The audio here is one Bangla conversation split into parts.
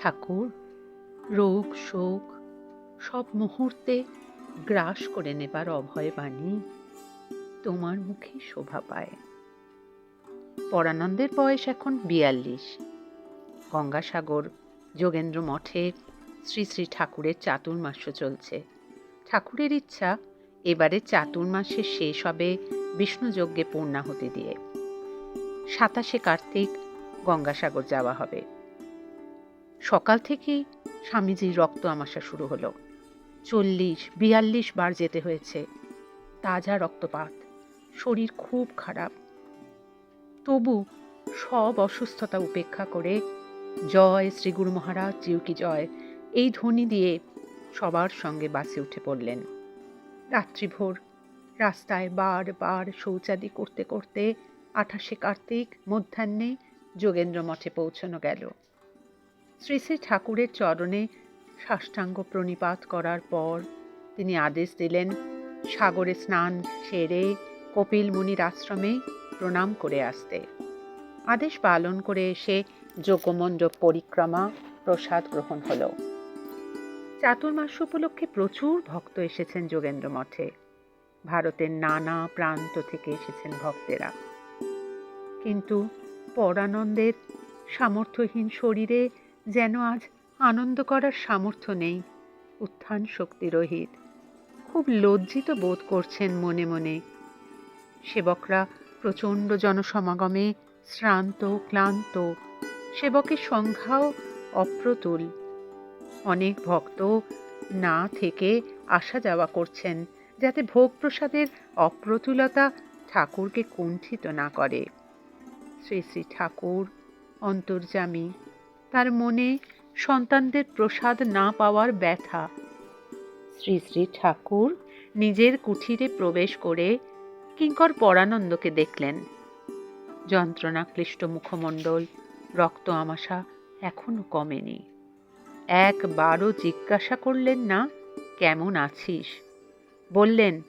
ঠাকুর, রোগ, শোক, সব মুহূর্তে গ্রাস করে নেবার অভয় বাণী তোমার মুখে শোভা পায়। পরানন্দের বয়স এখন বিয়াল্লিশ। গঙ্গাসাগর, যোগেন্দ্র মঠে শ্রী শ্রী ঠাকুরের চাতুর্মাস্য চলছে। ঠাকুরের ইচ্ছা এবারে চাতুর্মাসের শেষ হবে বিষ্ণুযজ্ঞে পূর্ণাহুতি দিয়ে। সাতাশে কার্তিক গঙ্গাসাগর যাওয়া হবে। সকাল থেকেই স্বামীজির রক্ত আমাশা শুরু হলো। চল্লিশ, বিয়াল্লিশ বার যেতে হয়েছে। তাজা রক্তপাত। শরীর খুব খারাপ। তবু সব অসুস্থতা উপেক্ষা করে, জয় শ্রী গুরু মহারাজ, জিউ কি জয়, এই ধ্বনি দিয়ে সবার সঙ্গে বাসে উঠে পড়লেন। রাত্রিভোর রাস্তায় বার বার শৌচাদি করতে করতে আঠাশে কার্তিক মধ্যাহ্নে যোগেন্দ্র মঠে পৌঁছানো গেল। শ্রী শ্রী ঠাকুরের চরণে সাষ্টাঙ্গ প্রণিপাত করার পর তিনি আদেশ দিলেন, সাগরে স্নান সেরে কপিল মুনির আশ্রমে প্রণাম করে আসতে। আদেশ পালন করে এসে যোগমণ্ডপ পরিক্রমা, প্রসাদ গ্রহণ হলো। চাতুর্মাস উপলক্ষে প্রচুর ভক্ত এসেছেন যোগেন্দ্র মঠে। ভারতের নানা প্রান্ত থেকে এসেছেন ভক্তেরা। কিন্তু পরানন্দের সামর্থ্যহীন শরীরে যেন আজ আনন্দ করার সামর্থ্য নেই, উত্থান শক্তিরহিত। খুব লজ্জিত বোধ করছেন মনে মনে। সেবকরা প্রচণ্ড জনসমাগমে শ্রান্ত, ক্লান্ত, সেবকের সংখ্যাও অপ্রতুল। অনেক ভক্ত না থেকে আসা যাওয়া করছেন, যাতে ভোগ প্রসাদের অপ্রতুলতা ঠাকুরকে কুণ্ঠিত না করে। শ্রী শ্রী ঠাকুর অন্তর্যামী তার মনে সন্তানদের প্রসাদ না পাওয়ার ব্যথা। শ্রী শ্রী ঠাকুর নিজের কুঠিরে প্রবেশ করে কিঙ্কর পরানন্দকে দেখলেন। যন্ত্রণাক্লিষ্ট মুখমণ্ডল রক্ত আমাশা এখনও কমেনি। একবারও জিজ্ঞাসা করলেন না কেমন আছিস? বললেন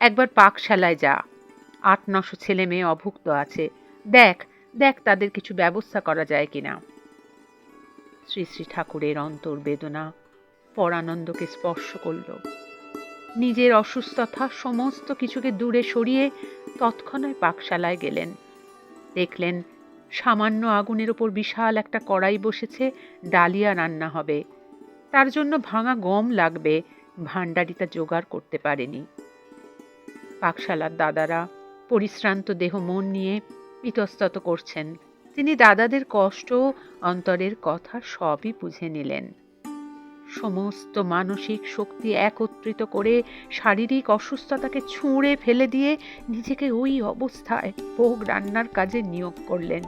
একবার পাকশালায় যা। আট নশো ছেলে মেয়ে অভুক্ত আছে। দেখ দেখ তাদের কিছু ব্যবস্থা করা যায় কিনা। শ্রী শ্রী ঠাকুরের অন্তর বেদনা পরানন্দকে স্পর্শ করল। নিজের অসুস্থতা সমস্ত কিছুকে দূরে সরিয়ে তৎক্ষণাৎ পাকশালায় গেলেন। দেখলেন সামান্য আগুনের ওপর বিশাল একটা কড়াই বসেছে, ডালিয়া রান্না হবে। তার জন্য ভাঙা গম লাগবে, ভাণ্ডারিটা জোগাড় করতে পারেনি। পাকশালার দাদারা পরিশ্রান্ত দেহ মন নিয়ে ইতস্তত করছেন। তিনি দাদাদের কষ্ট, অন্তরের কথা সবই বুঝে নিলেন। সমস্ত মানসিক শক্তি একত্রিত করে শারীরিক অসুস্থতাকে ছুঁড়ে ফেলে দিয়ে নিজেকে ওই অবস্থায় ভোগ রান্নার কাজে নিয়োগ করলেন।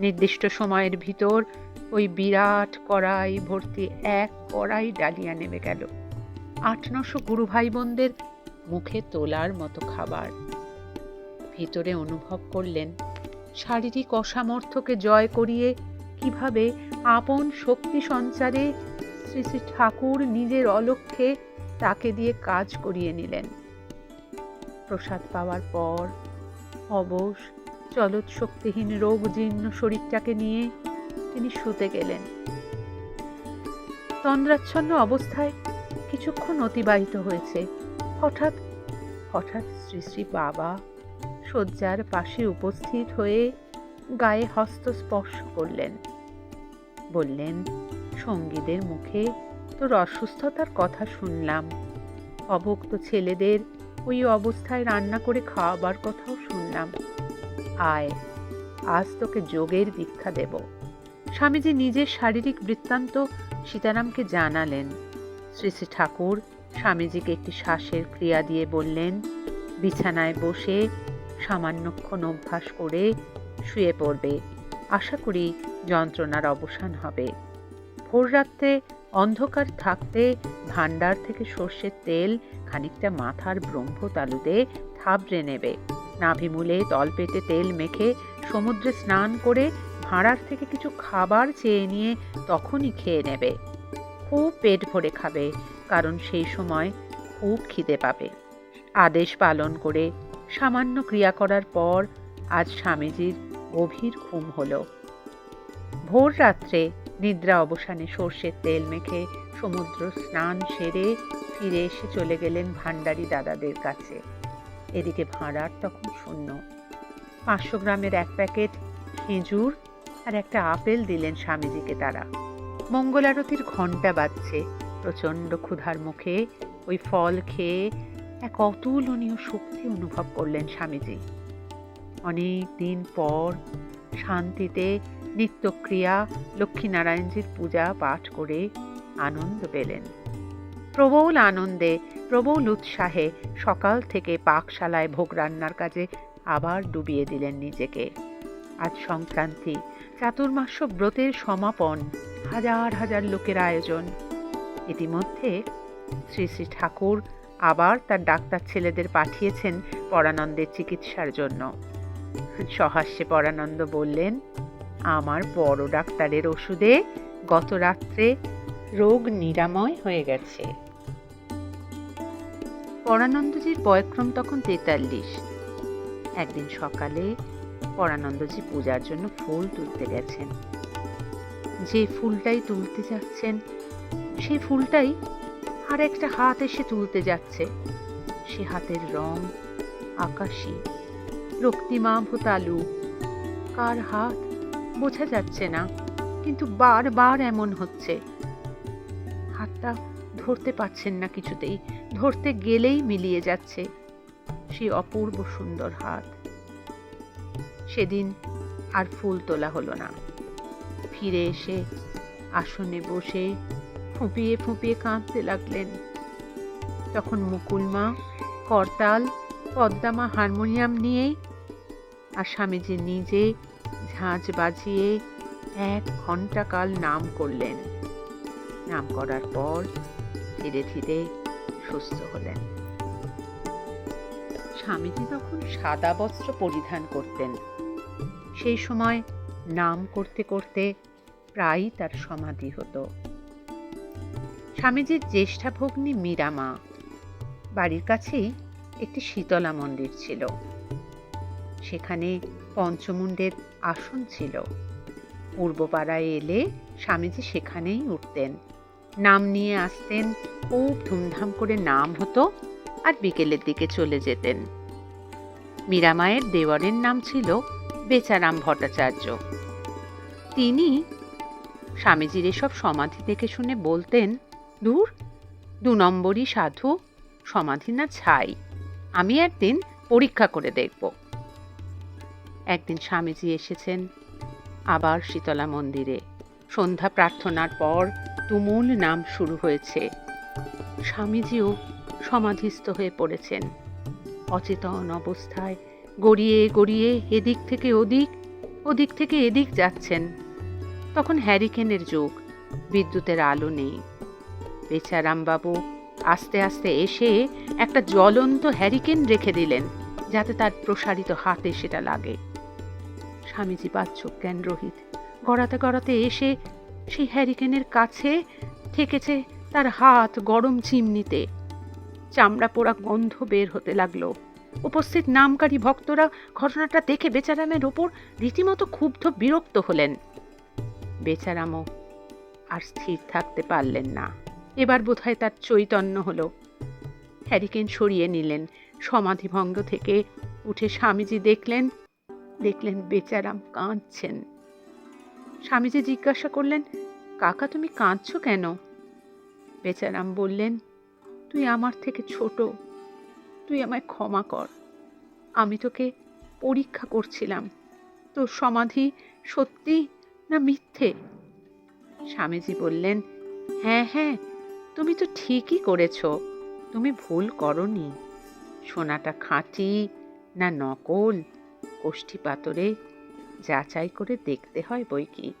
নির্দিষ্ট সময়ের ভিতর ওই বিরাট কড়াই ভর্তি এক কড়াই ডালিয়া নেমে গেল। আট নশো গুরু ভাই বোনদের মুখে তোলার মতো খাবার। ভিতরে অনুভব করলেন শারীরিক অসামর্থ্যকে জয় করিয়ে কীভাবে আপন শক্তি সঞ্চারে শ্রী শ্রী ঠাকুর নিজের অলক্ষ্যে তাকে দিয়ে কাজ করিয়ে নিলেন। প্রসাদ পাওয়ার পর অবশ চলত শক্তিহীন রোগ জীর্ণ শরীরটাকে নিয়ে তিনি শুতে গেলেন। তন্দ্রাচ্ছন্ন অবস্থায় কিছুক্ষণ অতিবাহিত হয়েছে। হঠাৎ হঠাৎ শ্রী শ্রী বাবা শয্যার পাশে উপস্থিত হয়ে গায়ে হস্ত স্পর্শ করলেন। বললেন, সঙ্গীদের মুখে তোর অসুস্থতার কথা শুনলাম। অভুক্ত ছেলেদের ওই অবস্থায় রান্না করে খাওয়াবার কথাও শুনলাম। আয়, আজ তোকে যোগের দীক্ষা দেব। স্বামীজি নিজের শারীরিক বৃত্তান্ত সীতারামকে জানালেন। শ্রী শ্রী ঠাকুর স্বামীজিকে একটি শ্বাসের ক্রিয়া দিয়ে বললেন, বিছানায় বসে সামান্যক্ষণ অভ্যাস করে শুয়ে পড়বে। আশা করি যন্ত্রণার অবসান হবে। ভোর রাত্রে অন্ধকার থাকতে ভাণ্ডার থেকে সর্ষের তেল খানিকটা মাথার ব্রহ্ম তালুতে থাবড়ে নেবে। নাভিমূলে তলপেটে তেল মেখে সমুদ্রে স্নান করে ভাঁড়ার থেকে কিছু খাবার চেয়ে নিয়ে তখনই খেয়ে নেবে। খুব পেট ভরে খাবে, কারণ সেই সময় খুব খিদে পাবে। আদেশ পালন করে সামান্য ক্রিয়া করার পর আজ স্বামীজির গভীর ঘুম হলো। ভোর রাত্রে নিদ্রা অবসানে সর্ষের তেল মেখে সমুদ্র স্নান সেরে ফিরে এসে চলে গেলেন ভান্ডারি দাদাদের কাছে। এদিকে ভাঁড়ার তখন শূন্য। পাঁচশো গ্রামের এক প্যাকেট খেজুর আর একটা আপেল দিলেন স্বামীজিকে তারা। মঙ্গলারতির ঘণ্টা বাজছে। প্রচণ্ড ক্ষুধার মুখে ওই ফল খেয়ে এক অতুলনীয় শক্তি অনুভব করলেন স্বামীজি। অনেক দিন পর শান্তিতে নিত্যক্রিয়া লক্ষ্মীনারায়ণজির পূজা পাঠ করে আনন্দ পেলেন। প্রবল আনন্দে, প্রবল উৎসাহে সকাল থেকে পাকশালায় ভোগ রান্নার কাজে আবার ডুবিয়ে দিলেন নিজেকে। আজ সংক্রান্তি, চাতুর্মাস্য ব্রতের সমাপন, হাজার হাজার লোকের আয়োজন। ইতিমধ্যে শ্রী শ্রী ঠাকুর আবার তার ডাক্তার ছেলেদের পাঠিয়েছেন পরানন্দের চিকিৎসার জন্য। সহাস্যে পরানন্দ বললেন, আমার বড় ডাক্তারের ওষুধে গত রাত্রে রোগ নিরাময় হয়ে গেছে। পরানন্দজির বয়ক্রম তখন তেতাল্লিশ। একদিন সকালে পরানন্দজি পূজার জন্য ফুল তুলতে গেছেন। যে ফুলটাই তুলতে যাচ্ছেন সেই ফুলটাই আর একটা হাত এসে তুলতে যাচ্ছে। সে হাতের রং আকাশি রক্তিমা ভূতালু কার হাত বোঝা যাচ্ছে না, কিন্তু বারবার এমন হচ্ছে। হাতটা ধরতে পারছেন না কিছুতেই, ধরতে গেলেই মিলিয়ে যাচ্ছে সেই অপূর্ব সুন্দর হাত। সেদিন আর ফুল তোলা হলো না। ফিরে এসে আসনে বসে ফুঁপিয়ে ফুঁপিয়ে কাঁদতে লাগলেন। তখন মুকুলমা করতাল পদ্মামা হারমোনিয়াম নিয়ে আর স্বামীজি নিজে ঝাঁঝ বাজিয়ে এক ঘণ্টা কাল নাম করলেন। নাম করার পর ধীরে ধীরে সুস্থ হলেন। স্বামীজি তখন সাদা বস্ত্র পরিধান করতেন। সেই সময় নাম করতে করতে প্রায়ই তার সমাধি হতো। স্বামীজির জ্যেষ্ঠা ভগ্নী মীরামা বাড়ির কাছেই একটি শীতলা মন্দির ছিল। সেখানে পঞ্চমুণ্ডের আসন ছিল। পূর্বপাড়ায় এলে স্বামীজি সেখানেই উঠতেন। নাম নিয়ে আসতেন, খুব ধুমধাম করে নাম হতো আর বিকেলের দিকে চলে যেতেন। মীরামায়ের দেওয়ারের নাম ছিল বেচারাম ভট্টাচার্য। তিনি স্বামীজির এসব সমাধি দেখে শুনে বলতেন দূর? দু নম্বরই সাধু, সমাধি না ছাই? আমি একদিন পরীক্ষা করে দেখব। একদিন স্বামীজি এসেছেন আবার শীতলা মন্দিরে। সন্ধ্যা প্রার্থনার পর তুমুল নাম শুরু হয়েছে। স্বামীজিও সমাধিস্থ হয়ে পড়েছেন। অচেতন অবস্থায় গড়িয়ে গড়িয়ে এদিক থেকে ওদিক ওদিক থেকে এদিক যাচ্ছেন। তখন হ্যারিকেনের যুগ, বিদ্যুতের আলো নেই। বেচারামবাবু আস্তে আস্তে এসে একটা জ্বলন্ত হ্যারিকেন রেখে দিলেন, যাতে তার প্রসারিত হাতে সেটা লাগে। স্বামীজি জ্ঞান রোহিত। গড়াতে গড়াতে এসে সেই হ্যারিকেনের কাছে ঠেকেছে তার হাত গরম চিমনিতে। চামড়া পোড়া গন্ধ বের হতে লাগল। উপস্থিত নামকারী ভক্তরা ঘটনাটা দেখে বেচারামের ওপর রীতিমতো ক্ষুব্ধ বিরক্ত হলেন। বেচারামও আর স্থির থাকতে পারলেন না। এবার বোধহয় তার চৈতন্য হলো। হ্যারিকেন সরিয়ে নিলেন। সমাধিভঙ্গ থেকে উঠে স্বামীজি দেখলেন দেখলেন বেচারাম কাঁদছেন। স্বামীজি জিজ্ঞাসা করলেন, কাকা, তুমি কাঁদছ কেন? বেচারাম বললেন, তুই আমার থেকে ছোট। তুই আমায় ক্ষমা কর। আমি তোকে পরীক্ষা করছিলাম। তোর সমাধি সত্যি না মিথ্যে? স্বামীজি বললেন হ্যাঁ হ্যাঁ তুমি তো ঠিকই করেছ, তুমি ভুল করনি। সোনাটা খাঁটি না নকল, কোষ্ঠী পাতরে যাচাই করে দেখতে হয় বই কি